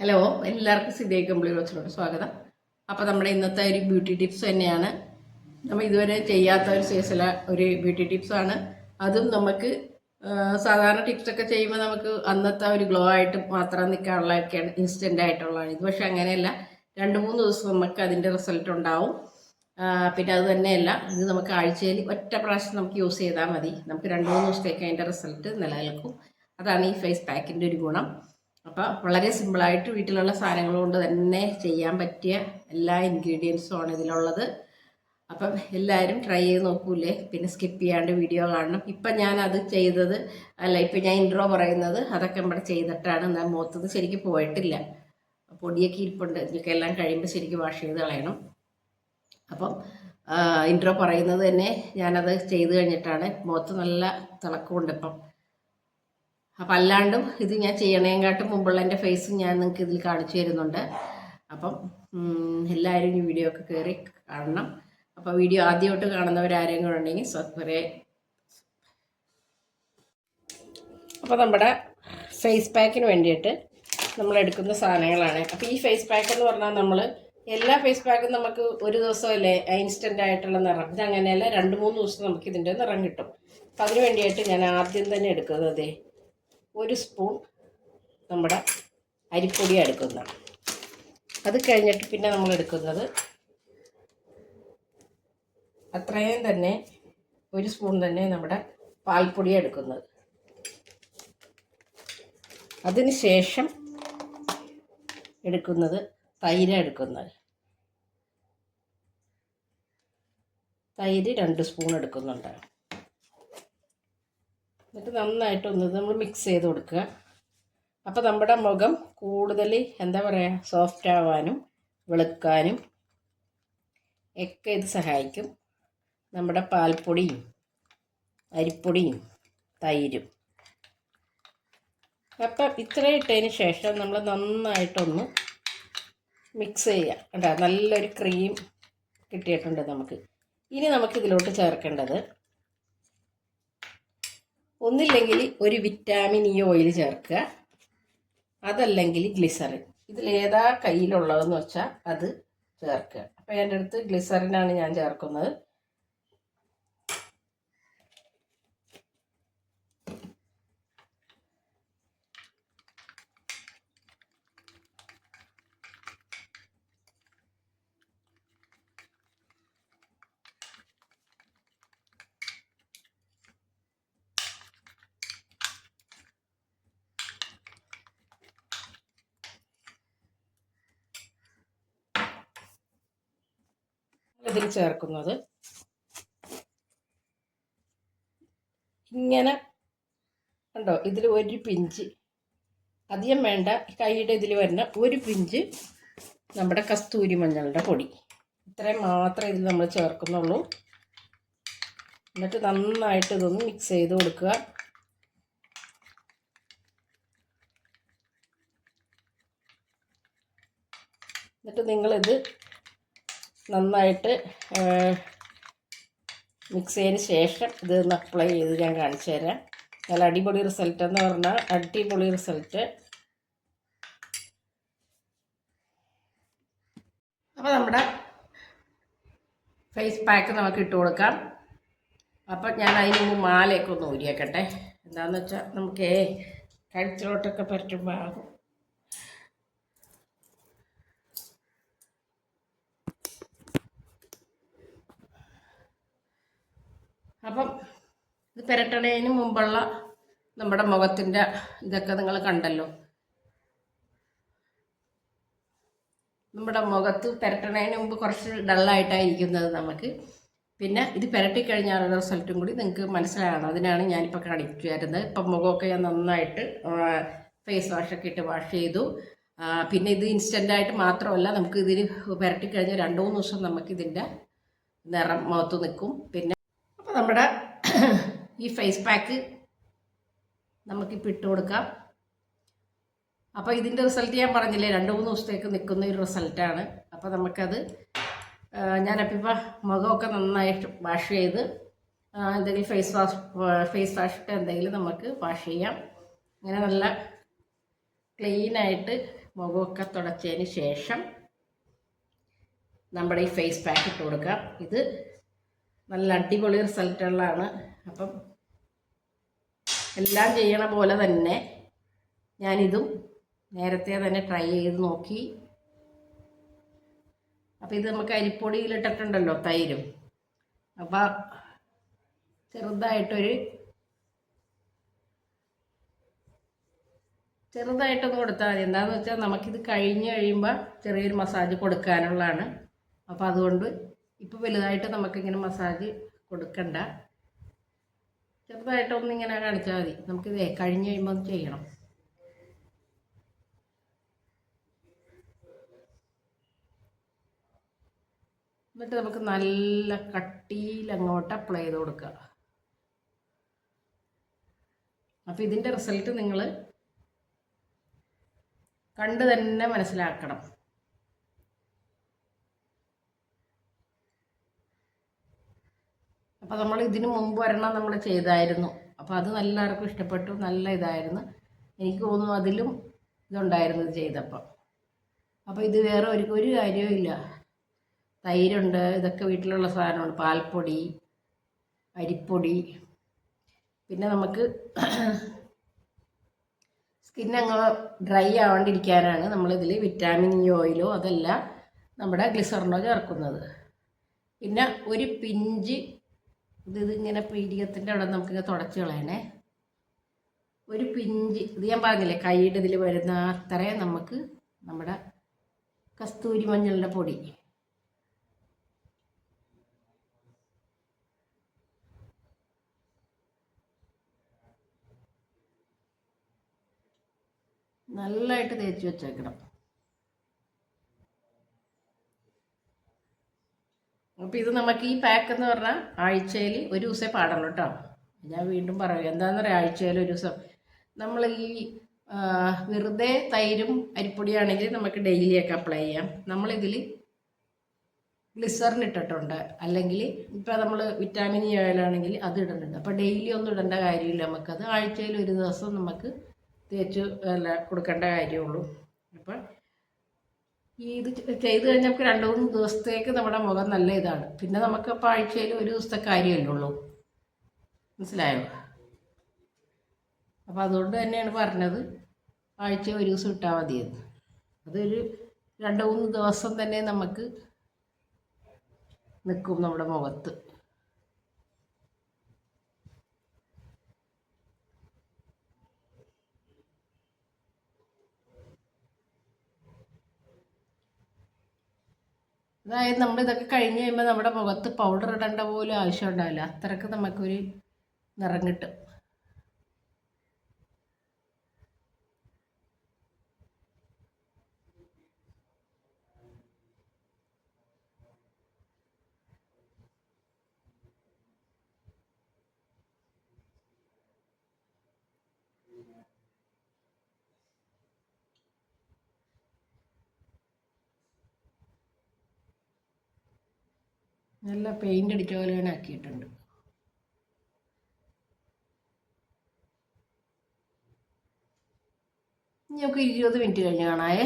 Hello എല്ലാവർക്കും സിദ്ധേ കമ്പിളി റോസിലോട്ട് സ്വാഗതം. അപ്പോൾ നമ്മുടെ ഇന്നത്തെ ഒരു ബ്യൂട്ടി ടിപ്സ് തന്നെയാണ്. നമ്മൾ ഇതുവരെ ചെയ്യാത്ത ഒരു സീസല ഒരു ബ്യൂട്ടി ടിപ്സാണ് അതും നമുക്ക് സാധാരണ ടിപ്സൊക്കെ ചെയ്യുമ്പോൾ നമുക്ക് അന്നത്തെ ഒരു ഗ്ലോ ആയിട്ട് മാത്രം നിൽക്കാനുള്ളതൊക്കെയാണ് ഇൻസ്റ്റന്റ് ആയിട്ടുള്ളതാണ്. ഇത് പക്ഷേ അങ്ങനെയല്ല. രണ്ട് മൂന്ന് ദിവസം നമുക്ക് അതിന്റെ റിസൾട്ട് ഉണ്ടാവും. പിന്നെ അത് തന്നെയല്ല. ഇത് നമുക്ക് ആഴ്ചയിൽ ഒറ്റ പ്രാവശ്യം നമുക്ക് യൂസ് ചെയ്താൽ മതി. നമുക്ക് രണ്ട് മൂന്ന് ദിവസത്തേക്ക് അതിന്റെ റിസൾട്ട് നിലനിൽക്കും. അതാണ് ഈ ഫേസ് പാക്കിന്റെ ഒരു ഗുണം. അപ്പോൾ വളരെ സിമ്പിളായിട്ട് വീട്ടിലുള്ള സാധനങ്ങൾ കൊണ്ട് തന്നെ ചെയ്യാൻ പറ്റിയ എല്ലാ ഇൻഗ്രീഡിയൻസും ആണ് ഇതിലുള്ളത്. അപ്പം എല്ലാവരും ട്രൈ ചെയ്ത് നോക്കൂലേ? പിന്നെ സ്കിപ്പ് ചെയ്യാണ്ട് വീഡിയോ കാണണം. ഇപ്പം ഞാൻ അത് ചെയ്തത് അല്ല ഇപ്പം ഞാൻ ഇൻട്രോ പറയുന്നത് അതൊക്കെ ഇവിടെ ചെയ്തിട്ടാണ്. ഞാൻ മുഖത്തത് ശരിക്കും പോയിട്ടില്ല. പൊടിയൊക്കെ ഇരിപ്പുണ്ട്. ഇതിലൊക്കെ എല്ലാം കഴിയുമ്പോൾ ശരിക്കും വാഷ് ചെയ്ത് കളയണം. അപ്പം ഇൻട്രോ പറയുന്നത് തന്നെ ഞാനത് ചെയ്ത് കഴിഞ്ഞിട്ടാണ്. മുഖത്ത് നല്ല തിളക്കമുണ്ട് ഇപ്പം. അപ്പം അല്ലാണ്ടും ഇത് ഞാൻ ചെയ്യണേങ്കാട്ടും മുമ്പുള്ള എന്റെ ഫേസ് ഞാൻ നിങ്ങൾക്ക് ഇതിൽ കാണിച്ചു തരുന്നുണ്ട്. അപ്പം എല്ലാവരും ഈ വീഡിയോ ഒക്കെ കയറി കാണണം. അപ്പോൾ വീഡിയോ ആദ്യമായിട്ട് കാണുന്നവരാരെങ്കിലും ഉണ്ടെങ്കിൽ സബ്സ്ക്രൈബ് അപ്പോൾ നമ്മുടെ ഫേസ് പാക്കിന് വേണ്ടിയിട്ട് നമ്മൾ എടുക്കുന്ന സാധനങ്ങളാണ്. അപ്പോൾ ഈ ഫേസ് പാക്ക് എന്ന് പറഞ്ഞാൽ നമ്മൾ എല്ലാ ഫേസ് പാക്കും നമുക്ക് ഒരു ദിവസമല്ലേ ഇൻസ്റ്റന്റ് ആയിട്ടുള്ള നിറം. ഇത് അങ്ങനെയല്ല രണ്ട് മൂന്ന് ദിവസം നമുക്ക് ഇതിന്റെ നിറം കിട്ടും. അപ്പം അതിന് വേണ്ടിയിട്ട് ഞാൻ ആദ്യം തന്നെ എടുക്കുന്നത് ഒരു സ്പൂൺ നമ്മുടെ അരിപ്പൊടി എടുക്കുന്നത് അത് കഴിഞ്ഞിട്ട് പിന്നെ നമ്മൾ എടുക്കുന്നത് അത്രയും തന്നെ ഒരു സ്പൂൺ തന്നെ നമ്മുടെ പാൽപ്പൊടി എടുക്കുന്നത്. അതിന് ശേഷം എടുക്കുന്നത് തൈര് എടുക്കുന്നത്. തൈര് രണ്ട് സ്പൂൺ എടുക്കുന്നുണ്ട്. എന്നിട്ട് നന്നായിട്ടൊന്ന് നമ്മൾ മിക്സ് ചെയ്ത് കൊടുക്കുക. അപ്പോൾ നമ്മുടെ മുഖം കൂടുതൽ എന്താ പറയുക സോഫ്റ്റ് ആവാനും വെളുക്കാനും ഒക്കെ ഇത് സഹായിക്കും. നമ്മുടെ പാൽപ്പൊടിയും അരിപ്പൊടിയും തൈരും. അപ്പം ഇത്രയും ഇട്ടതിന് ശേഷം നമ്മൾ നന്നായിട്ടൊന്ന് മിക്സ് ചെയ്യുക. കണ്ടോ നല്ലൊരു ക്രീം കിട്ടിയിട്ടുണ്ട് നമുക്ക്. ഇനി നമുക്ക് ഇതിലോട്ട് ചേർക്കേണ്ടത് ഒന്നില്ലെങ്കിൽ ഒരു വിറ്റാമിൻ ഇ ഓയിൽ ചേർക്കുക. അതല്ലെങ്കിൽ ഗ്ലിസറിൻ ഏതാ കയ്യിലുള്ളതെന്ന് വെച്ചാൽ അത് ചേർക്കുക. അപ്പോൾ എന്റെ അടുത്ത് ഗ്ലിസറിനാണ് ഞാൻ ചേർക്കുന്നത്. ഇതിൽ ചേർക്കുന്നത്. ഇങ്ങനെ ഉണ്ടോ ഇതിൽ ഒരു പിഞ്ച്. അധികം വേണ്ട കൈയുടെ ഇതിൽ വരുന്ന ഒരു പിഞ്ച് നമ്മുടെ കസ്തൂരി മഞ്ഞളുടെ പൊടി. ഇത്രയും മാത്രമേ ഇതിൽ നമ്മൾ ചേർക്കുന്നുള്ളൂ. എന്നിട്ട് നന്നായിട്ട് ഇതൊന്ന് മിക്സ് ചെയ്ത് കൊടുക്കുക. എന്നിട്ട് നിങ്ങളിത് നന്നായിട്ട് മിക്സ് ചെയ്തതിന് ശേഷം ഇത് അപ്ലൈ ചെയ്ത് ഞാൻ കാണിച്ചു തരാം. നല്ല അടിപൊളി റിസൾട്ട് എന്ന് പറഞ്ഞാൽ അടിപൊളി റിസൾട്ട് അപ്പോൾ നമ്മുടെ ഫേസ് പാക്ക് നമുക്ക് ഇട്ട് കൊടുക്കാം. അപ്പം ഞാൻ അതിന് മുമ്പ് മാലയൊക്കെ ഒന്ന് ഊരിയാക്കട്ടെ. എന്താണെന്ന് വെച്ചാൽ നമുക്ക് കഴുത്തിലോട്ടൊക്കെ പറ്റുമ്പോൾ ആകും അപ്പം ഇത് പുരട്ടണതിന് മുമ്പുള്ള നമ്മുടെ മുഖത്തിന്റെ ഇതൊക്കെ നിങ്ങൾ കണ്ടല്ലോ. നമ്മുടെ മുഖത്ത് പുരട്ടണതിന് മുമ്പ് കുറച്ച് ഡള്ളായിട്ടായിരിക്കുന്നത് നമുക്ക്. പിന്നെ ഇത് പുരട്ടി കഴിഞ്ഞാലുള്ള റിസൾട്ടും കൂടി നിങ്ങൾക്ക് മനസ്സിലാകണം. അതിനാണ് ഞാനിപ്പോൾ കാണിച്ചു തരുന്നത് ഇപ്പം മുഖമൊക്കെ ഞാൻ നന്നായിട്ട് ഫേസ് വാഷൊക്കെ ഇട്ട് വാഷ് ചെയ്തു. പിന്നെ ഇത് ഇൻസ്റ്റന്റായിട്ട് മാത്രമല്ല നമുക്ക് ഇതിന് പുരട്ടി കഴിഞ്ഞാൽ രണ്ട് മൂന്ന് ദിവസം നമുക്കിതിന്റെ നിറം മുഖത്ത് നിൽക്കും. പിന്നെ അപ്പോൾ നമ്മുടെ ഈ ഫേസ് പാക്ക് നമുക്കിപ്പോൾ ഇട്ട് കൊടുക്കാം അപ്പോൾ ഇതിന്റെ റിസൾട്ട് ഞാൻ പറഞ്ഞില്ലേ രണ്ട് മൂന്ന് ദിവസത്തേക്ക് നിൽക്കുന്ന ഒരു റിസൾട്ടാണ് അപ്പോൾ നമുക്കത് ഞാനപ്പോൾ മുഖമൊക്കെ നന്നായിട്ട് വാഷ് ചെയ്ത് എന്തെങ്കിലും ഫേസ് വാഷ് ഫേസ് വാഷ് ഇട്ട് എന്തെങ്കിലും നമുക്ക് വാഷ് ചെയ്യാം. ഇങ്ങനെ നല്ല ക്ലീനായിട്ട് മുഖമൊക്കെ തുടച്ചതിന് ശേഷം നമ്മുടെ ഈ ഫേസ് പാക്ക് ഇട്ട് കൊടുക്കാം ഇത് നല്ല അടിപൊളി റിസൾട്ടുകളാണ് അപ്പം എല്ലാം ചെയ്യണ പോലെ തന്നെ ഞാനിതും നേരത്തെ തന്നെ ട്രൈ ചെയ്ത് നോക്കി. അപ്പോൾ ഇത് നമുക്ക് അരിപ്പൊടിയിലിട്ടിട്ടുണ്ടല്ലോ തൈരും. അപ്പം ചെറുതായിട്ടൊരു ചെറുതായിട്ടൊന്ന് കൊടുത്താൽ മതി. എന്താണെന്ന് വെച്ചാൽ നമുക്കിത് കഴിഞ്ഞ് കഴിയുമ്പോൾ ചെറിയൊരു മസാജ് കൊടുക്കാനുള്ളതാണ്. അപ്പോൾ അതുകൊണ്ട് ഇപ്പോൾ വലുതായിട്ട് നമുക്കിങ്ങനെ മസാജ് കൊടുക്കണ്ട. ചെറുതായിട്ടൊന്ന് ഇങ്ങനെ കാണിച്ചാൽ മതി. നമുക്കിത് കഴിഞ്ഞ് കഴിയുമ്പോൾ അത് ചെയ്യണം. എന്നിട്ട് നമുക്ക് നല്ല കട്ടിയിൽ അങ്ങോട്ട് അപ്ലൈ ചെയ്ത് കൊടുക്കുക. അപ്പം ഇതിന്റെ റിസൾട്ട് നിങ്ങൾ കണ്ട് തന്നെ മനസ്സിലാക്കണം. അപ്പോൾ നമ്മൾ ഇതിനു മുമ്പ് ഒരെണ്ണം നമ്മൾ ചെയ്തായിരുന്നു. അപ്പോൾ അത് എല്ലാവർക്കും ഇഷ്ടപ്പെട്ടു. നല്ല ഇതായിരുന്നു. എനിക്ക് തോന്നുന്നു അതിലും ഇതുണ്ടായിരുന്നു ഇത് ചെയ്തപ്പോൾ അപ്പോൾ ഇത് വേറെ ഒരു ഒരു കാര്യവും ഇല്ല. തൈരുണ്ട് ഇതൊക്കെ വീട്ടിലുള്ള സാധനമാണ്. പാൽപ്പൊടി അരിപ്പൊടി. പിന്നെ നമുക്ക് സ്കിൻ അങ്ങ് ഡ്രൈ ആവാണ്ടിരിക്കാനാണ് നമ്മളിതിൽ വിറ്റാമിൻ ഇ ഓയിലോ അതല്ല നമ്മുടെ ഗ്ലിസറിനോ ചേർക്കുന്നത്. പിന്നെ ഒരു പിഞ്ച് ഇത് ഇതിങ്ങനെ പീഡിയത്തിന്റെ അവിടെ നമുക്കിങ്ങനെ തുടച്ച് കളയണേ. ഒരു പിഞ്ച് ഇത് ഞാൻ പറഞ്ഞില്ലേ കൈയുടെ ഇതിൽ വരുന്ന അത്രയും നമുക്ക് നമ്മുടെ കസ്തൂരി മഞ്ഞളുടെ പൊടി. നല്ലതായിട്ട് തേച്ച് വെച്ചേക്കണം. അപ്പോൾ ഇത് നമുക്ക് ഈ പാക്ക് എന്ന് പറഞ്ഞാൽ ആഴ്ചയിൽ ഒരു ദിവസമേ പാടുള്ളൂ കേട്ടോ ഞാൻ വീണ്ടും പറയും എന്താണെന്ന് പറയാം ആഴ്ചയിൽ ഒരു ദിവസം. നമ്മൾ ഈ വെറുതെ തൈരും അരിപ്പൊടിയാണെങ്കിൽ നമുക്ക് ഡെയിലിയൊക്കെ അപ്ലൈ ചെയ്യാം. നമ്മളിതിൽ ഗ്ലിസറിൻ ഇട്ടിട്ടുണ്ട്. അല്ലെങ്കിൽ ഇപ്പോൾ നമ്മൾ വിറ്റാമിൻ ഇ ഓയിലാണെങ്കിൽ അത് ഇടുന്നുണ്ട് അപ്പോൾ ഡെയിലി ഒന്നും ഇടേണ്ട കാര്യമില്ല നമുക്കത് ആഴ്ചയിൽ ഒരു ദിവസം നമുക്ക് തേച്ച് അല്ല കൊടുക്കേണ്ട കാര്യമുള്ളൂ. അപ്പം ഇത് ചെയ്ത് കഴിഞ്ഞാൽ നമുക്ക് രണ്ട് മൂന്ന് ദിവസത്തേക്ക് നമ്മുടെ മുഖം നല്ല ഇതാണ്. പിന്നെ നമുക്ക് അപ്പോൾ ആഴ്ചയിൽ ഒരു ദിവസത്തെ കാര്യമല്ലേ ഉള്ളൂ. മനസ്സിലായോ? അപ്പോൾ അതുകൊണ്ട് തന്നെയാണ് പറഞ്ഞത് ആഴ്ച ഒരു ദിവസം ഇട്ടാൽ മതിയെന്ന്. അതൊരു രണ്ട് മൂന്ന് ദിവസം തന്നെ നമുക്ക് നിൽക്കും നമ്മുടെ മുഖത്ത്. അതായത് നമ്മൾ ഇതൊക്കെ കഴിഞ്ഞ് കഴിയുമ്പോൾ നമ്മുടെ മുഖത്ത് പൗഡർ ഇടേണ്ട പോലും ആവശ്യം ഉണ്ടാവില്ല. അത്രയ്ക്ക് നമുക്കൊരു നിറം കിട്ടും. നല്ല പെയിന്റ് അടിച്ച പോലെ തന്നെ ആക്കിയിട്ടുണ്ട്. നമുക്ക് ഇരുപത് മിനിറ്റ് കഴിഞ്ഞ് കാണായേ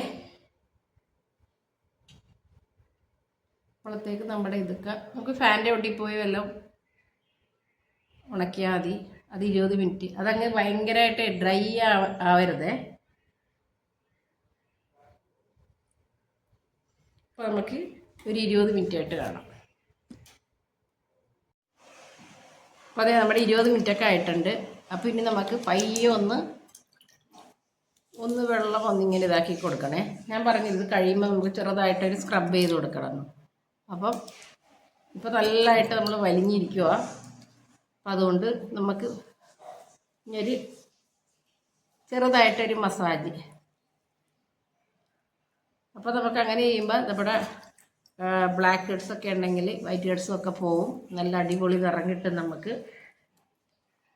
അപ്പോഴത്തേക്ക് നമ്മുടെ ഇതൊക്കെ നമുക്ക് ഫാന്റെ ഒട്ടി പോയി വല്ലതും ഉണക്കിയാൽ മതി. അത് ഇരുപത് മിനിറ്റ് അതങ്ങ് ഭയങ്കരമായിട്ട് ഡ്രൈ ആവരുതേ. അപ്പോൾ നമുക്ക് ഒരു ഇരുപത് മിനിറ്റ് ആയിട്ട് കാണാം. അപ്പോൾ അതെ നമ്മുടെ ഇരുപത് മിനിറ്റൊക്കെ ആയിട്ടുണ്ട്. അപ്പോൾ ഇനി നമുക്ക് പയ്യെ ഒന്ന് ഒന്ന് വെള്ളം ഒന്നിങ്ങനെ ഇതാക്കി കൊടുക്കണേ. ഞാൻ പറഞ്ഞത് കഴിയുമ്പോൾ നമുക്ക് ചെറുതായിട്ടൊരു സ്ക്രബ് ചെയ്ത് കൊടുക്കണം. അപ്പം ഇപ്പോൾ നല്ലതായിട്ട് നമ്മൾ വലിഞ്ഞിരിക്കുക അപ്പം അതുകൊണ്ട് നമുക്ക് ഇനിയൊരു ചെറുതായിട്ടൊരു മസാജ്. അപ്പോൾ നമുക്ക് അങ്ങനെ ചെയ്യുമ്പോൾ നമ്മുടെ ബ്ലാക്ക് ഹെഡ്സ് ഒക്കെ ഉണ്ടെങ്കിൽ വൈറ്റ് ഹെഡ്സും ഒക്കെ പോവും. നല്ല അടിപൊളി നിറം കിട്ടും നമുക്ക്.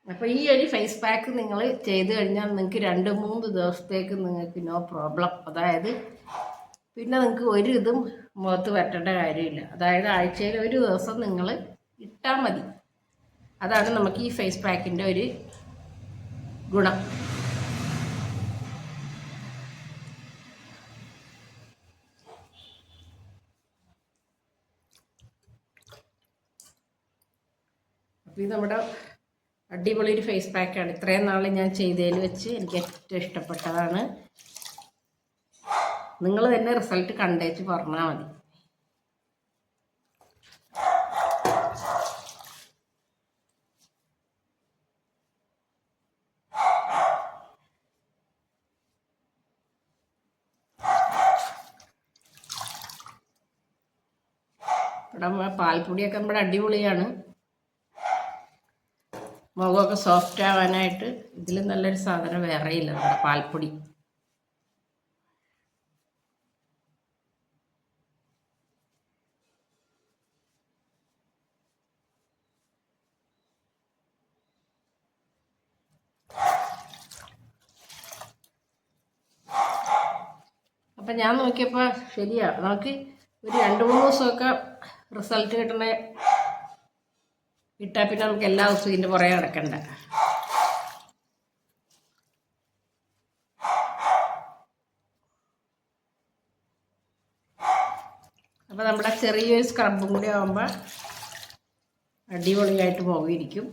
അപ്പോൾ ഈ ഒരു ഫേസ് പാക്ക് നിങ്ങൾ ചെയ്ത് കഴിഞ്ഞാൽ നിങ്ങൾക്ക് രണ്ട് മൂന്ന് ദിവസത്തേക്ക് നിങ്ങൾക്ക് നോ പ്രോബ്ലം അതായത് പിന്നെ നിങ്ങൾക്ക് ഒരു ഇതും മുഖത്ത് വരേണ്ട കാര്യമില്ല. അതായത് ആഴ്ചയിൽ ഒരു ദിവസം നിങ്ങൾ ഇട്ടാൽ മതി. അതാണ് നമുക്ക് ഈ ഫേസ് പാക്കിന്റെ ഒരു ഗുണം. ഇത് നമ്മുടെ അടിപൊളി ഒരു ഫേസ് പാക്കാണ് ഇത്രയും നാൾ ഞാൻ ചെയ്തതിൽ വെച്ച് എനിക്ക് ഏറ്റവും ഇഷ്ടപ്പെട്ടതാണ്. നിങ്ങൾ തന്നെ റിസൾട്ട് കണ്ടേച്ച് പറഞ്ഞാൽ മതി. പാൽപ്പൊടിയൊക്കെ നമ്മുടെ അടിപൊളിയാണ്. മുഖമൊക്കെ സോഫ്റ്റ് ആവാനായിട്ട് ഇതിൽ നല്ലൊരു സാധനം വേറെയില്ല നമ്മുടെ പാൽപ്പൊടി. അപ്പം ഞാൻ നോക്കിയപ്പോൾ ശരിയാ. നമുക്ക് ഒരു രണ്ട് മൂന്ന് ദിവസമൊക്കെ റിസൾട്ട് കിട്ടണ ഇട്ടാൽ പിന്നെ നമുക്ക് എല്ലാ ദിവസവും ഇതിന്റെ പുറകെ നടക്കണ്ട. അപ്പോൾ നമ്മുടെ ചെറിയൊരു സ്ക്രബും കൂടി ആകുമ്പോൾ അടിപൊളിയായിട്ട് പോകിയിരിക്കും.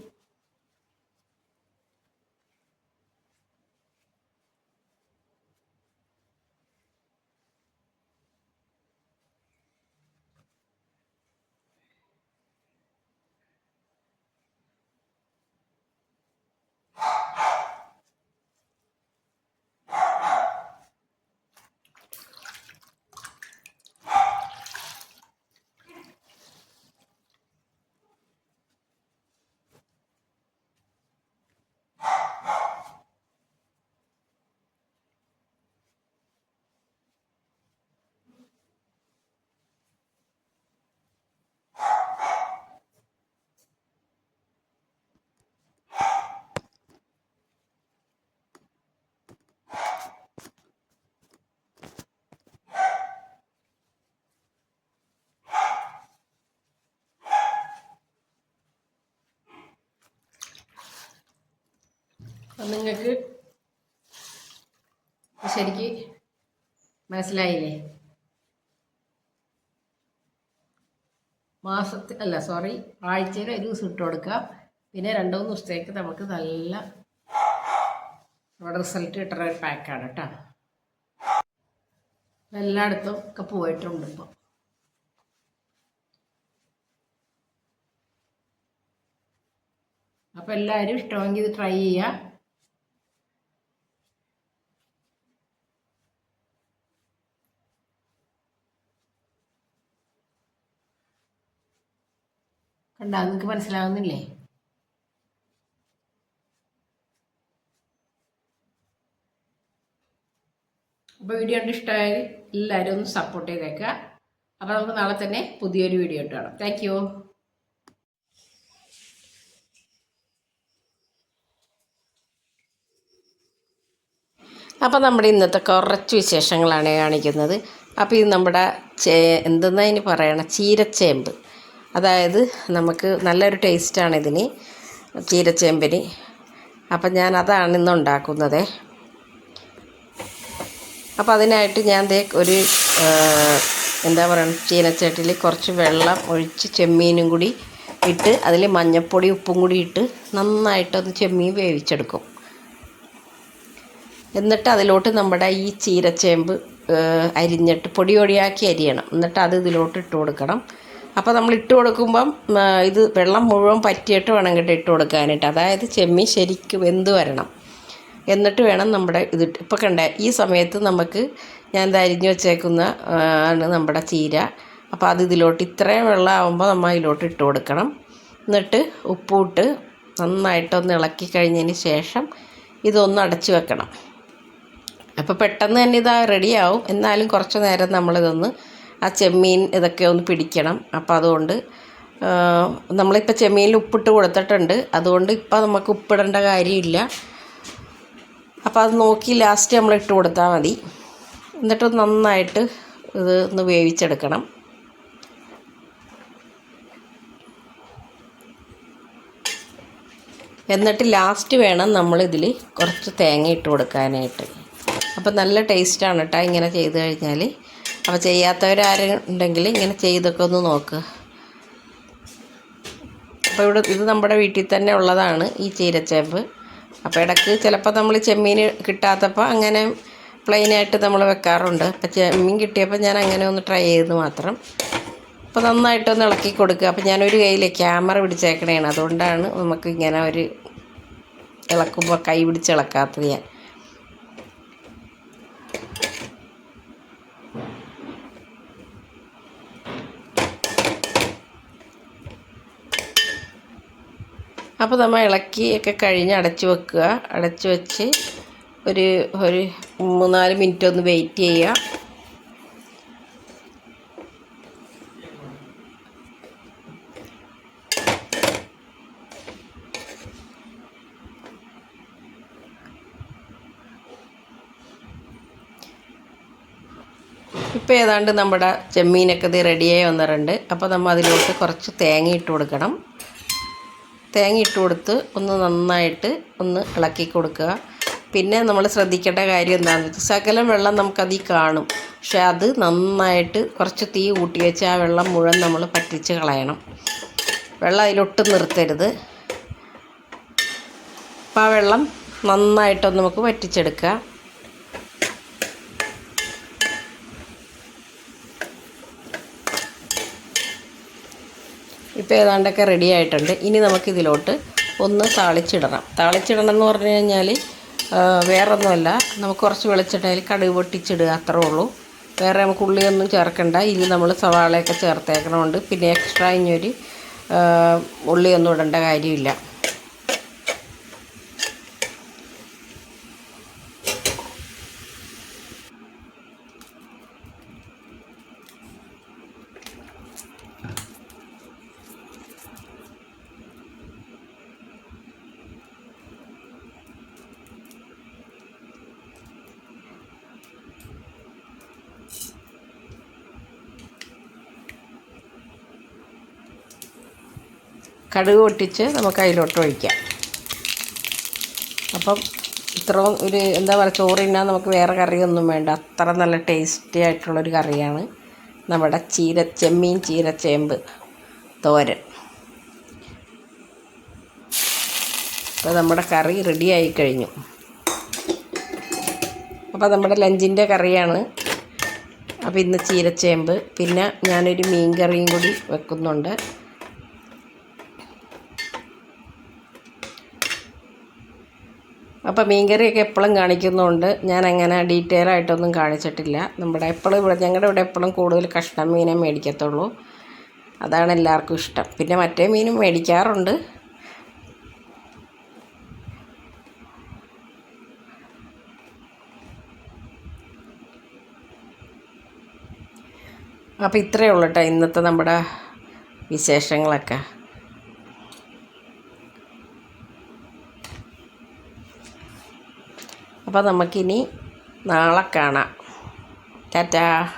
നിങ്ങൾക്ക് ശരിക്ക് മനസ്സിലായില്ലേ? മാസത്തിൽ അല്ല സോറി ആഴ്ചയിൽ ഒരു ദിവസം ഇട്ട് കൊടുക്കുക. പിന്നെ രണ്ട് മൂന്ന് ദിവസത്തേക്ക് നമുക്ക് നല്ല നമ്മുടെ റിസൾട്ട് കിട്ടുന്ന ഒരു പാക്കാണ് കേട്ടോ എല്ലായിടത്തും ഒക്കെ പോയിട്ടുണ്ട് ഇപ്പോൾ അപ്പോൾ എല്ലാവരും ഇഷ്ടമെങ്കിൽ ഇത് ട്രൈ ചെയ്യുക. കണ്ടാ നിങ്ങൾക്ക് മനസ്സിലാവുന്നില്ലേ? അപ്പോൾ വീഡിയോ കണ്ട് ഇഷ്ടമായാൽ എല്ലാവരും ഒന്ന് സപ്പോർട്ട് ചെയ്തേക്കുക അപ്പോൾ നമുക്ക് നാളെ തന്നെ പുതിയൊരു വീഡിയോ ഇട്ട് കാണാം. താങ്ക് യു അപ്പോൾ നമ്മുടെ ഇന്നത്തെ കുറച്ച് വിശേഷങ്ങളാണ് കാണിക്കുന്നത്. അപ്പോൾ ഇത് നമ്മുടെ ചേ എന്തെന്നാ ഇനി പറയണം? ചീരച്ചേമ്പ്. അതായത് നമുക്ക് നല്ലൊരു ടേസ്റ്റാണ് ഇതിന് ചീരച്ചേമ്പിന്. അപ്പം ഞാൻ അതാണ് ഇന്ന് ഉണ്ടാക്കുന്നത്. അപ്പോൾ അതിനായിട്ട് ഞാൻ ദേ ഒരു എന്താ പറയുക ചീനച്ചട്ടിൽ കുറച്ച് വെള്ളം ഒഴിച്ച് ചെമ്മീനും കൂടി ഇട്ട് അതിൽ മഞ്ഞൾപ്പൊടി ഉപ്പും കൂടി ഇട്ട് നന്നായിട്ടൊന്ന് ചെമ്മീൻ വേവിച്ചെടുക്കും. എന്നിട്ട് അതിലോട്ട് നമ്മുടെ ഈ ചീരച്ചേമ്പ് അരിഞ്ഞിട്ട് പൊടി പൊടിയാക്കി അരിയണം. എന്നിട്ട് അത് ഇതിലോട്ട് ഇട്ട് കൊടുക്കണം. അപ്പോൾ നമ്മൾ ഇട്ട് കൊടുക്കുമ്പം ഇത് വെള്ളം മുഴുവൻ പറ്റിയിട്ട് വേണം കേട്ടോ ഇട്ട് കൊടുക്കാനായിട്ട്. അതായത് ചെമ്മീൻ ശരിക്കും വെന്ത് വരണം. എന്നിട്ട് വേണം നമ്മുടെ ഇത് ഇപ്പോൾ കണ്ടേ ഈ സമയത്ത് നമുക്ക് ഞാൻ അരിഞ്ഞു വെച്ചേക്കുന്ന ആണ് നമ്മുടെ ചീര. അപ്പോൾ അത് ഇതിലോട്ട് ഇത്രയും വെള്ളം ആകുമ്പോൾ നമ്മൾ അതിലോട്ട് ഇട്ട് കൊടുക്കണം. എന്നിട്ട് ഉപ്പൂട്ട് നന്നായിട്ടൊന്ന് ഇളക്കി കഴിഞ്ഞതിന് ശേഷം ഇതൊന്ന് അടച്ചു വെക്കണം. അപ്പോൾ പെട്ടെന്ന് തന്നെ ഇത് റെഡിയാവും എന്നാലും കുറച്ച് നേരം നമ്മളിതൊന്ന് ആ ചെമ്മീൻ ഇതൊക്കെ ഒന്ന് പിടിക്കണം. അപ്പോൾ അതുകൊണ്ട് നമ്മളിപ്പോൾ ചെമ്മീനിൽ ഉപ്പിട്ട് കൊടുത്തിട്ടുണ്ട്. അതുകൊണ്ട് ഇപ്പം നമുക്ക് ഉപ്പിടേണ്ട കാര്യമില്ല. അപ്പോൾ അത് നോക്കി ലാസ്റ്റ് നമ്മൾ ഇട്ട് കൊടുത്താൽ മതി. എന്നിട്ട് നന്നായിട്ട് ഇത് ഒന്ന് വേവിച്ചെടുക്കണം. എന്നിട്ട് ലാസ്റ്റ് വേണം നമ്മളിതിൽ കുറച്ച് തേങ്ങ ഇട്ട് കൊടുക്കാനായിട്ട്. അപ്പോൾ നല്ല ടേസ്റ്റാണ് കേട്ടോ ഇങ്ങനെ ചെയ്ത് കഴിഞ്ഞാൽ അപ്പോൾ ചെയ്യാത്തവരാരും ഉണ്ടെങ്കിൽ ഇങ്ങനെ ചെയ്തൊക്കെ ഒന്ന് നോക്കുക അപ്പോൾ ഇവിടെ ഇത് നമ്മുടെ വീട്ടിൽ തന്നെ ഉള്ളതാണ് ഈ ചീരച്ചേമ്പ്. അപ്പോൾ ഇടയ്ക്ക് ചിലപ്പോൾ നമ്മൾ ചെമ്മീൻ കിട്ടാത്തപ്പോൾ അങ്ങനെ പ്ലെയിനായിട്ട് നമ്മൾ വെക്കാറുണ്ട്. അപ്പോൾ ചെമ്മീൻ കിട്ടിയപ്പോൾ ഞാൻ അങ്ങനെ ഒന്ന് ട്രൈ ചെയ്ത് മാത്രം. അപ്പോൾ നന്നായിട്ടൊന്ന് ഇളക്കി കൊടുക്കുക. അപ്പോൾ ഞാനൊരു കയ്യിൽ ക്യാമറ പിടിച്ചേക്കണേണ്. അതുകൊണ്ടാണ് നമുക്ക് ഇങ്ങനെ ഒരു ഇളക്കുമ്പോൾ കൈ പിടിച്ച് ഇളക്കാത്തത് ഞാൻ. അപ്പോൾ നമ്മൾ ഇളക്കിയൊക്കെ കഴിഞ്ഞ് അടച്ചു വെക്കുക. അടച്ചു വെച്ച് ഒരു ഒരു മൂന്നാൽ മിനിറ്റ് ഒന്ന് വെയിറ്റ് ചെയ്യുക. ഇപ്പോൾ ഏതാണ്ട് നമ്മുടെ ചെമ്മീനൊക്കെ ഇത് റെഡിയായി വന്നിട്ടുണ്ട്. അപ്പോൾ നമ്മൾ അതിലോട്ട് കുറച്ച് തേങ്ങ ഇട്ട് കൊടുക്കണം. തേങ്ങ ഇട്ട് കൊടുത്ത് ഒന്ന് നന്നായിട്ട് ഒന്ന് ഇളക്കി കൊടുക്കുക. പിന്നെ നമ്മൾ ശ്രദ്ധിക്കേണ്ട കാര്യം എന്താണെന്ന് വെച്ചാൽ ശകലം വെള്ളം നമുക്കതിൽ കാണും. പക്ഷെ അത് നന്നായിട്ട് കുറച്ച് തീ കൂട്ടി വെച്ച് ആ വെള്ളം മുഴുവൻ നമ്മൾ പറ്റിച്ച് കളയണം. വെള്ളം അതിലൊട്ടും നിർത്തരുത്. അപ്പോൾ ആ വെള്ളം നന്നായിട്ടൊന്ന് നമുക്ക് വറ്റിച്ചെടുക്കുക. ഇപ്പോൾ ഏതാണ്ടൊക്കെ റെഡി ആയിട്ടുണ്ട്. ഇനി നമുക്കിതിലോട്ട് ഒന്ന് താളിച്ചിടണം. താളിച്ചിടണം എന്ന് പറഞ്ഞു കഴിഞ്ഞാൽ വേറൊന്നുമല്ല. നമുക്ക് കുറച്ച് വെളിച്ചെണ്ണയിൽ കടുക് പൊട്ടിച്ചിടുക അത്രേ ഉള്ളൂ. വേറെ നമുക്ക് ഉള്ളിയൊന്നും ചേർക്കണ്ട. ഇനി നമ്മൾ സവാളയൊക്കെ ചേർത്തേക്കണമുണ്ട്. പിന്നെ എക്സ്ട്രാ ഇനി ഒരു ഉള്ളിയൊന്നും ഇടേണ്ട കാര്യമില്ല. കടുക് പൊട്ടിച്ച് നമുക്ക് അതിലോട്ട് ഒഴിക്കാം. അപ്പം ഇത്രയും ഒരു എന്താ പറയുക ചോറിനാ നമുക്ക് വേറെ കറിയൊന്നും വേണ്ട. അത്ര നല്ല ടേസ്റ്റി ആയിട്ടുള്ളൊരു കറിയാണ് നമ്മുടെ ചീര ചെമ്മീൻ ചീരച്ചേമ്പ് തോരൻ. അപ്പോൾ നമ്മുടെ കറി റെഡി ആയി കഴിഞ്ഞു. അപ്പോൾ നമ്മുടെ ലഞ്ചിന്റെ കറിയാണ്. അപ്പോൾ ഇന്ന് ചീരച്ചേമ്പ്. പിന്നെ ഞാനൊരു മീൻ കറിയും കൂടി വെക്കുന്നുണ്ട്. അപ്പോൾ മീൻകറിയൊക്കെ എപ്പോഴും കാണിക്കുന്നുണ്ട്. ഞാൻ അങ്ങനെ ഡീറ്റെയിൽ ആയിട്ടൊന്നും കാണിച്ചിട്ടില്ല. നമ്മുടെ എപ്പോഴും ഇവിടെ ഞങ്ങളുടെ ഇവിടെ എപ്പോഴും കൂടുതൽ കഷ്ണം മീനേ മേടിക്കത്തുള്ളൂ. അതാണ് എല്ലാവർക്കും ഇഷ്ടം. പിന്നെ മറ്റേ മീനും മേടിക്കാറുണ്ട്. അപ്പോൾ ഇത്രയേ ഉള്ളൂ കേട്ടോ ഇന്നത്തെ നമ്മുടെ വിശേഷങ്ങളൊക്കെ. അപ്പോൾ നമുക്കിനി നാളെ കാണാം. ടാറ്റാ.